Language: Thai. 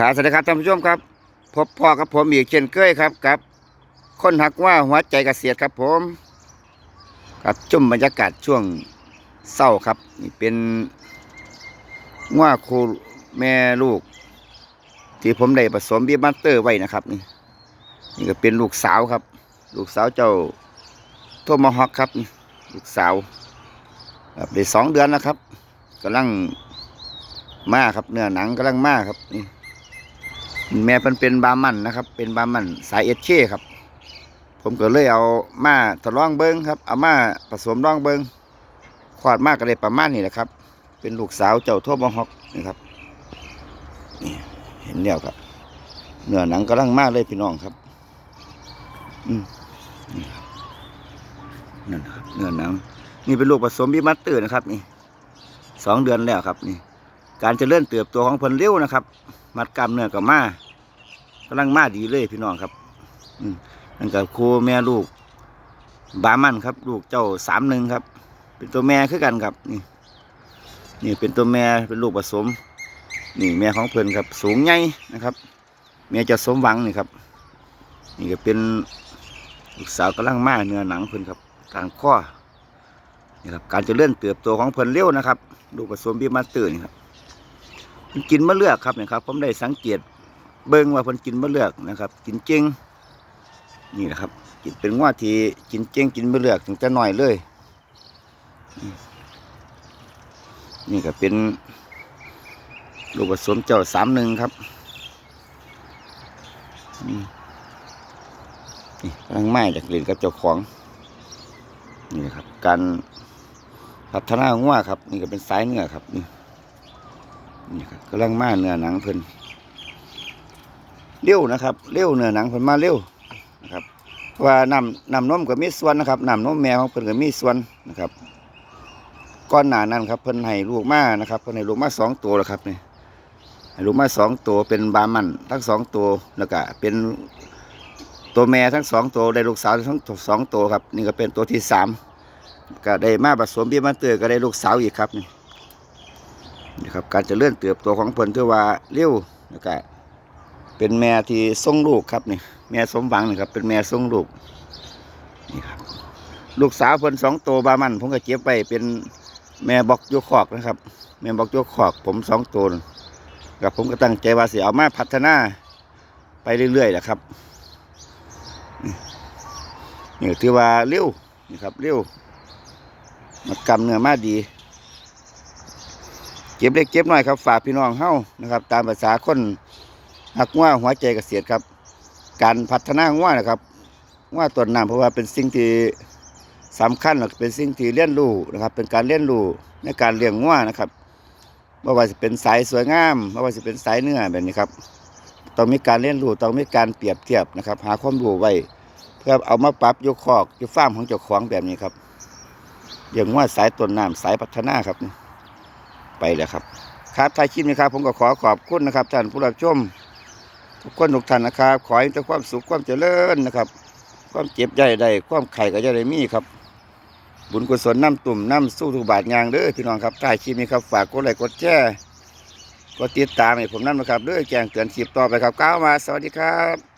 ครับสวัสดีครับท่านผู้ชมครับ พบพ่อกับผมอีกเช่นเคยครับกับ คนหักว่าหัวใจกเกษตรครับผมครับจุ่มบรรยากาศช่วงเศร้าครับ นี่เป็นว่าครูแม่ลูก ที่ผมได้ผสมบีบัตเตอร์ไว้นะครับ นี่นี่ก็เป็นลูกสาวครับ ลูกสาวเจ้าโทมฮอกครับนี่ลูกสาวครับได้สองเดือนแล้วครับกำลังมาครับเนื้อหนังกำลังมาครับนี่ แม่เป็นเป็นบามันนะครับ เป็นบามันสายเอชเคครับ ผมก็เลยเอามาทดลองเบิ้งครับ เอามาผสมลองเบิ้งควาดมากก็เลยประมาณนี้แหละครับ เป็นลูกสาวเจ้าโทบฮอกนี่ครับนี่เห็นแล้วครับเนื้อหนังกำลังมากเลยพี่น้องครับ อืมนี่ครับนั่นครับเนื้อหนัง นี่เป็นลูกผสมบิมัตเตอร์นะครับ นี่สองเดือนแล้วครับ นี่ การเจะเลื่อนเติบโตของเพิ่นเร็วนะครับ มัดกล้ามเนื้อกับมา กำลังมาดีเลยพี่น้องครับ อืมนั่นกับครูแม่ลูก บามันครับ ลูกเจ้าสามหนึ่งครับ เป็นตัวแม่คือกันครับนี่ นี่เป็นตัวแม่เป็นลูกผสม นี่แม่ของเพิ่นครับ สูงใหญ่นะครับแม่จะสมหวังนี่ครับ นี่ก็เป็นลูกสาวกำลังมาเนื้อหนังเพิ่นครับกลางข้อนี่ครับการจะเลื่อนเติบโตของเพิ่นเร็วนะครับ ลูกผสมบีมาตอร์นี่ครับมันกินมะเลือกครับเนี่ยครับ ผมได้สังเกต เบิ่งว่าเพิ่นกินมะเลือกนะครับ กินเจงนี่นะครับ กินเป็นว่าที่กินเจงกินมะเลือกถึงจะหน่อยเลย นี่ก็เป็นลูกผสมเจ้าสามหนึ่งครับนี่กำลังไม้จากเล่นกับเจ้าของนี่ครับ การพัฒนางัวครับ นี่ก็เป็นสายเนื้อครับนี่นี่ครับกำลังมาเนื้อหนังเพิ่น เร็วนะครับเร็วเนื้อหนังเพิ่นมาเร็วนะครับว่าน้ำน้ำนมก็มีส่วนนะครับน้ำนมแม่ของเพิ่นก็มีส่วนนะครับก้อนหนานั้นครับเพิ่นให้ลูกมานะครับเพิ่นให้ลูกมาสองตัวแล้วครับนี่ให้ลูกมาสองตัวเป็นบามันทั้งสองตัวแล้วก็เป็นตัวแม่ทั้งสองตัวได้ลูกสาวทั้งสองตัวครับ นี่ก็เป็นตัวที่สามก็ได้มาผสมเบี้ยมันเตือก็ได้ลูกสาวอีกครับนี่นะครับการจะเลื่อนเติบโตของเพิ่นถือว่าเร็วนะครับ เป็นแม่ที่ทรงลูกครับนี่ แม่สมหวังนี่ครับ เป็นแม่ทรงลูกนี่ครับ ลูกสาวเพิ่นสองโตวบามันผมก็เก็บไปเป็นแม่บอกโยคอกนะครับ แม่บอกโยคอก ผมสองตัวกับผมก็ตั้งใจว่าสิเอามาพัฒนาไปเรื่อยๆแหละครับนี่นี่ถือว่าเร็วนี่ครับเร็วมันกำเนื้อมาดี เก็บเล็กเก็บน้อยครับ ฝากพี่น้องเฮานะครับ ตามภาษาคน หักว่าหัวใจเกษตรครับ การพัฒนาว่านะครับว่าต้นน้ำเพราะว่าเป็นสิ่งที่สำคัญหรือเป็นสิ่งที่เลี้ยนรู้นะครับ เป็นการเลี้ยนรู้ในการเลี้ยงว่านะครับไม่ว่าจะเป็นสายสวยงามไม่ว่าจะเป็นสายเนื้อแบบนี้ครับต้องมีการเลี้ยนรู้ต้องมีการเปรียบเทียบนะครับ หาความรู้ไว้เพื่อเอามาปรับยกคอกยกฟาร์มของเจ้าของแบบนี้ครับเลี้ยงว่าสายต้นน้ำสายพัฒนาครับ ไปแล้วครับ ครับท้ายคลิปนี้ครับ ผมก็ขอขอบคุณนะครับท่านผู้รับชม ทุกคนทุกท่านนะครับ ขอให้แต่ความสุขความเจริญนะครับ ความเจ็บใหญ่ใดความไข่ก็จะได้มีครับ บุญกุศลน้ำตุ่มน้ำสู้ทุกบาทยางเด้อพี่น้องครับใต้คลิปนี้ครับฝากกดไลค์กดแชร์กดติดตามให้ผมนั่นนะครับเด้อแจ้งเตือนคลิปต่อไปครับก้าวมา สวัสดีครับ